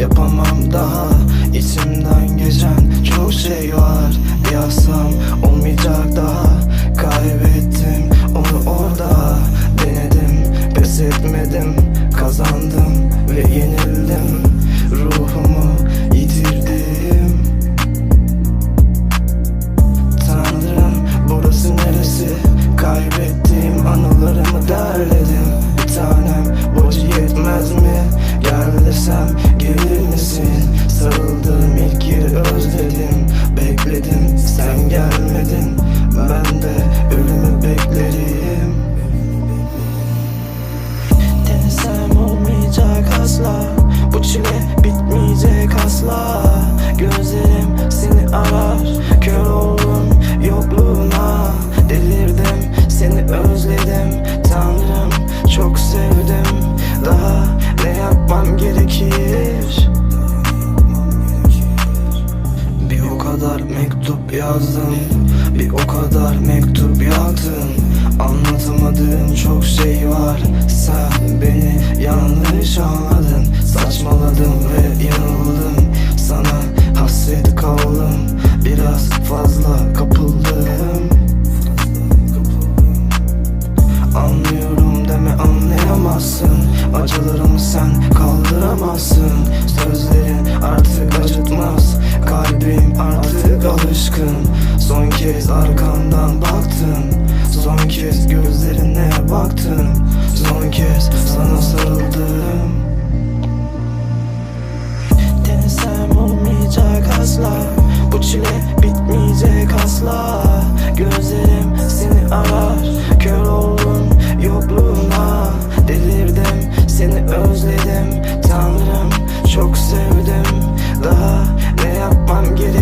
Yapamam daha içimden geçen çok şey var. Yazsam olmayacak daha Kaybettim onu orada. Denedim pes etmedim Kazandım ve yenildim. Ruhumu yitirdim. Tanrım burası neresi? Kaybettiğim anılarımı derledim. Bir tanem boş yetmez mi? gelsem gelir misin? Sarıldığım ilk yeri özledim Bekledim sen gel gerekir. Bir o kadar mektup yazdım Bir o kadar mektup yaktım Anlatamadığım çok şey var. Sen beni yanlış anladın. Saçmaladım ve yanıldım. Sana hasret kaldım. Biraz fazla kapıldım. Acılarımı sen kaldıramazsın. Sözlerin artık acıtmaz. Kalbim artık alışkın. Son kez arkandan baktın. Son kez gözlerine baktın. Son kez sana sarıldım. Denesem olmayacak asla. Bu çile bitmeyecek asla. Gözlerim seni arar. dedim Tanrım çok sevdim. Daha ne yapmam gerek?